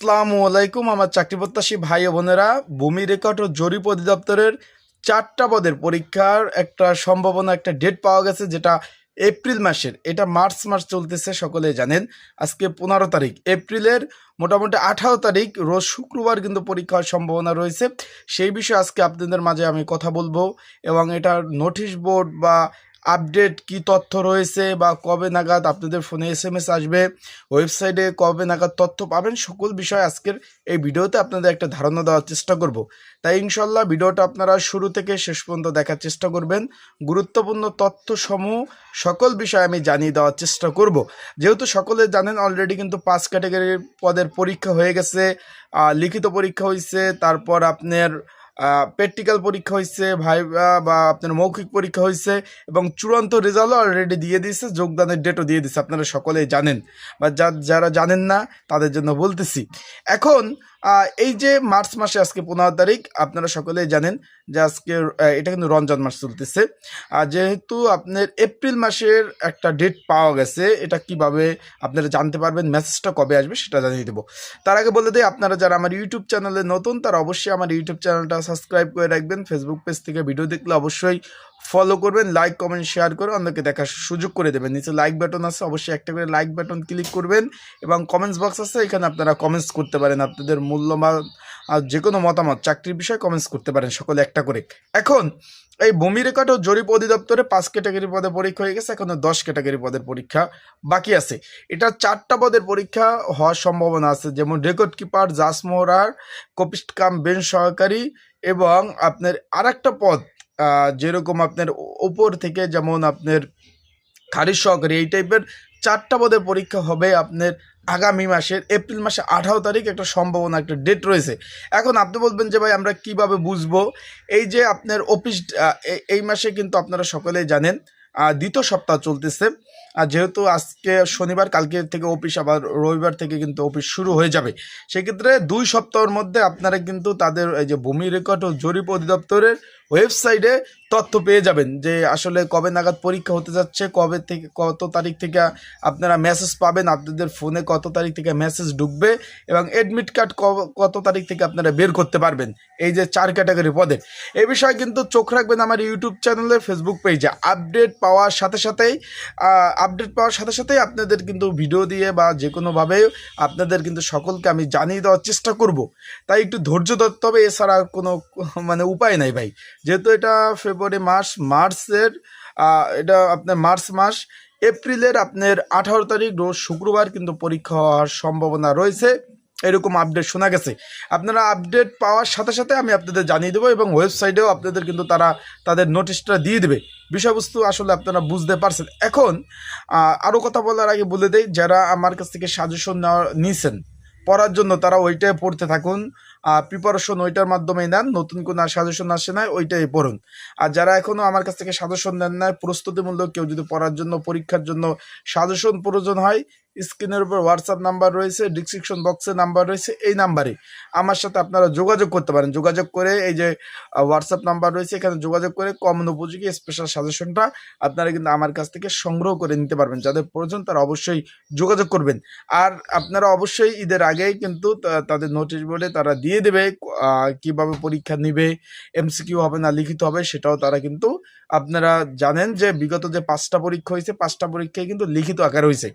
আসসালামু আলাইকুম আমার চাকরি প্রত্যাশী ভাই ও বোনেরা। ভূমি রেকর্ড ও জরিপ অধিদপ্তরের চারটা পদের পরীক্ষার একটা সম্ভাবনা, একটা ডেট পাওয়া গেছে যেটা এপ্রিল মাসের। এটা মার্চ মাস চলতেছে সকলে জানেন। আজকে পনেরো তারিখ। এপ্রিলের মোটামুটি আঠারো তারিখ, রোজ শুক্রবার কিন্তু পরীক্ষার সম্ভাবনা রয়েছে। সেই বিষয়ে আজকে আপনাদের মাঝে আমি কথা বলব এবং এটার নোটিশ বোর্ড বা আপডেট কি তথ্য রয়েছে বা কবে নাগাদ আপনাদের ফোনে এস এম এস আসবে? ওয়েবসাইটে কবে নাগাদ তথ্য পাবেন? সকল বিষয় আজকের এই ভিডিওতে আপনাদের একটা ধারণা দেওয়ার চেষ্টা করব। তাই ইনশাল্লাহ ভিডিওটা আপনারা শুরু থেকে শেষ পর্যন্ত দেখার চেষ্টা করবেন। গুরুত্বপূর্ণ তথ্য সমূহ সকল বিষয় আমি জানিয়ে দেওয়ার চেষ্টা করব। যেহেতু সকলে জানেন অলরেডি কিন্তু পাঁচ ক্যাটাগরির পদের পরীক্ষা হয়ে গেছে। লিখিত পরীক্ষা হয়েছে তারপর আপনার প্র্যাকটিক্যাল পরীক্ষা হয়েছে ভাইবা বা আপনার মৌখিক পরীক্ষা হয়েছে এবং চূড়ান্ত রেজাল্টও অলরেডি দিয়ে দিয়েছে, যোগদানের ডেটও দিয়ে দিয়েছে। আপনারা সকলেই জানেন বা যারা জানেন না, তাদের জন্য বলতেছি। এখন এই যে মার্চ মাসে আজকে পনেরো তারিখ, আপনারা সকলেই জানেন যে আজকে এটা কিন্তু রমজান মাস চলতেছে। আর যেহেতু আপনার এপ্রিল মাসের একটা ডেট পাওয়া গেছে, এটা কীভাবে আপনারা জানতে পারবেন মেসেজটা কবে আসবে সেটা জানিয়ে দেবো। তার আগে বলে দিই, আপনারা যারা আমার ইউটিউব চ্যানেলে নতুন, তারা অবশ্যই আমার ইউটিউব চ্যানেলটা সাবস্ক্রাইব করে রাখবেন। ফেসবুক পেজ থেকে ভিডিও দেখলে অবশ্যই ফলো করবেন লাইক কমেন্ট শেয়ার করে অন্যকে দেখার সুযোগ করে দেবেন। নিচে লাইক বাটন আছে, অবশ্যই একটা করে লাইক বাটন ক্লিক করবেন এবং কমেন্টস বক্স আছে, এখানে আপনারা কমেন্টস করতে পারেন। আপনাদের মূল্যবান আর যে কোনো মতামত, চাকরির বিষয়ে কমেন্টস করতে পারেন সকলে একটা করে। এখন, এই ভূমি রেকর্ড ও জরিপ অধিদপ্তরে পাঁচ ক্যাটাগরি পদে পরীক্ষা হয়ে গেছে, এখনও দশ ক্যাটাগরি পদের পরীক্ষা বাকি আছে। এটা চারটা পদের পরীক্ষা হওয়ার সম্ভাবনা আছে, যেমন রেকর্ড কিপার জাসমোহরার কপিস্ট কাম বেন সহকারী এবং আপনার আরেকটা পদ যেরকম আপনার ও- উপর থেকে যেমন আপনার খারিজ সহকারী, এই টাইপের চারটা পদের পরীক্ষা হবে আপনার আগামী মাসের এপ্রিল মাসে আঠারো তারিখ, একটা সম্ভাবনা, একটা ডেট রয়েছে। এখন আপনি বলবেন যে, ভাই, আমরা কীভাবে বুঝব? এই যে আপনার অফিস এই মাসে কিন্তু আপনারা সকলেই জানেন দ্বিতীয় সপ্তাহ চলতেছে। আর যেহেতু আজকে শনিবার, কালকে থেকে অফিস আবার রবিবার থেকে কিন্তু অফিস শুরু হয়ে যাবে। সেক্ষেত্রে দুই সপ্তাহের মধ্যে আপনারা কিন্তু তাদের এই যে ভূমি রেকর্ড ও জরিপ অধিদপ্তরের ওয়েবসাইটে তথ্য পেয়ে যাবেন যে আসলে কবে নাগাদ পরীক্ষা হতে যাচ্ছে, কবে থেকে, কত তারিখ থেকে আপনারা মেসেজ পাবেন, আপনাদের ফোনে কত তারিখ থেকে মেসেজ ঢুকবে এবং অ্যাডমিট কার্ড কত তারিখ থেকে আপনারা বের করতে পারবেন, এই যে চার ক্যাটাগরি পদে। এই বিষয়ে কিন্তু চোখ রাখবেন আমার ইউটিউব চ্যানেলে ফেসবুক পেজে আপডেট পাওয়ার সাথে সাথেই আপডেট পাওয়ার সাথে সাথেই আপনাদের কিন্তু ভিডিও দিয়ে বা যে কোনোভাবে আপনাদের কিন্তু সকলকে আমি জানিয়ে দেওয়ার চেষ্টা করব। তাই একটু ধৈর্য ধরতে হবে, এছাড়া কোনো মানে উপায় নাই ভাই। যেহেতু এটা ফেব্রুয়ারি মাস মার্চের এটা আপনার মার্চ মাস, এপ্রিলের আপনার আঠারো তারিখ রোজ শুক্রবার কিন্তু পরীক্ষা হওয়ার সম্ভাবনা রয়েছে। এরকম আপডেট শোনা গেছে। আপনারা আপডেট পাওয়ার সাথে সাথে আমি আপনাদের জানিয়ে দেবো এবং ওয়েবসাইটেও আপনাদের কিন্তু তারা তাদের নোটিশটা দিয়ে দেবে। বিষয়বস্তু আসলে আপনারা বুঝতে পারছেন। এখন আরও কথা বলার আগে বলে দেই, যারা আমার কাছ থেকে সাজেশন নেওয়া নিয়েছেন পড়ার জন্য তারা ওইটাই পড়তে থাকুন। প্রিপারেশন ওইটার মাধ্যমে নেন, নতুন কোনো সাজেশন আসে না ওইটাই পড়ুন। আর যারা এখনও আমার কাছ থেকে সাজেশন নেন না প্রস্তুতিমূলক কেউ যদি পড়ার জন্য, পরীক্ষার জন্য সাজেশন প্রয়োজন হয় স্ক্রিনের উপর হোয়াটসঅ্যাপ নাম্বার রয়েছে ডিসক্রিপশন বক্সে নাম্বার রয়েছে, এই নাম্বারে আমার সাথে আপনারা যোগাযোগ করতে পারেন। যোগাযোগ করে এই যে হোয়াটসঅ্যাপ নাম্বার রয়েছে, এখানে যোগাযোগ করে কমন উপযোগী স্পেশাল সাজেশনটা আপনারা কিন্তু আমার কাছ থেকে সংগ্রহ করে নিতে পারবেন। যাদের প্রয়োজন তারা অবশ্যই যোগাযোগ করবেন। আর আপনারা অবশ্যই ঈদের আগেই কিন্তু তাদের নোটিশ বোর্ডে তারা দিয়ে দেবে কীভাবে পরীক্ষা নিবে এমসিকিউ হবে না, লিখিত হবে, সেটাও তারা কিন্তু আপনারা জানেন যে বিগত যে পাঁচটা পরীক্ষা হয়েছে, পাঁচটা পরীক্ষায় কিন্তু লিখিত আকার হয়েছে।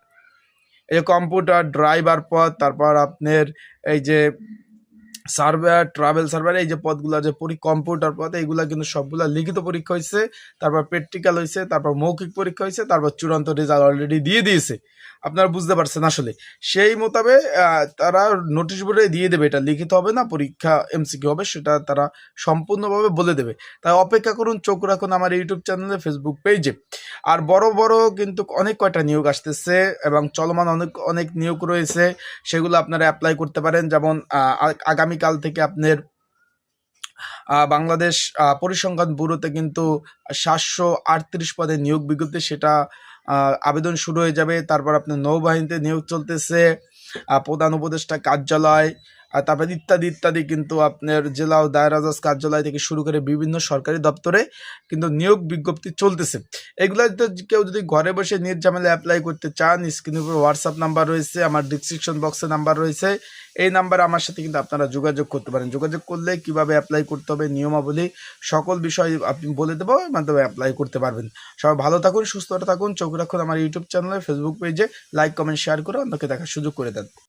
এই কম্পিউটার ড্রাইভার পথ তারপর আপনার এই যে সার্ভার ট্রাভেল সার্ভার এই যে পদগুলো যে পরি কম্পিউটার পদ এইগুলা কিন্তু সবগুলা লিখিত পরীক্ষা হয়েছে তারপর প্র্যাকটিক্যাল হয়েছে তারপর মৌখিক পরীক্ষা হয়েছে তারপর চূড়ান্ত রেজাল্ট অলরেডি দিয়ে দিয়েছে। আপনারা বুঝতে পারছেন আসলে। সেই মোতাবেক তারা নোটিশ বোর্ডে দিয়ে দেবে এটা লিখিত হবে না পরীক্ষা এমসিকিউ হবে সেটা তারা সম্পূর্ণভাবে বলে দেবে। তাই অপেক্ষা করুন চোখ রাখুন আমার ইউটিউব চ্যানেলে ফেসবুক পেজে আর বড় বড় কিন্তু অনেক কয়টা নিয়োগ আসতেছে এবং চলমান অনেক অনেক নিয়োগ রয়েছে সেগুলো আপনারা অ্যাপ্লাই করতে পারেন। যেমন আহ, আ- আগামীকাল থেকে আপনার বাংলাদেশ পরিসংখ্যান ব্যুরোতে কিন্তু সাতশো আটত্রিশ পদে নিয়োগ বিজ্ঞপ্তি, সেটা আবেদন শুরু হয়ে যাবে। তারপর আপনার নৌবাহিনীতে নিয়োগ চলতেছে। প্রধান উপদেষ্টা কার্যালয় আর তারপরে ইত্যাদি ইত্যাদি কিন্তু আপনার জেলা ও দায়রা জজ কার্যালয় থেকে শুরু করে বিভিন্ন সরকারি দপ্তরে কিন্তু নিয়োগ বিজ্ঞপ্তি চলতেছে। এগুলো তো কেউ যদি ঘরে বসে নিজ ঝামেলা অ্যাপ্লাই করতে চান স্ক্রিনের উপর হোয়াটসঅ্যাপ নাম্বার রয়েছে, আমার ডিসক্রিপশন বক্সে নাম্বার রয়েছে, এই নাম্বারে আমার সাথে কিন্তু আপনারা যোগাযোগ করতে পারেন। যোগাযোগ করলে কীভাবে অ্যাপ্লাই করতে হবে, নিয়মাবলী, সকল বিষয় আপনি বলে দেবো, এর মাধ্যমে অ্যাপ্লাই করতে পারবেন। সবাই ভালো থাকুন, সুস্থ থাকুন, চোখ রাখুন আমার ইউটিউব চ্যানেলে ফেসবুক পেজে লাইক কমেন্ট শেয়ার করে অন্যকে দেখার সুযোগ করে দেন।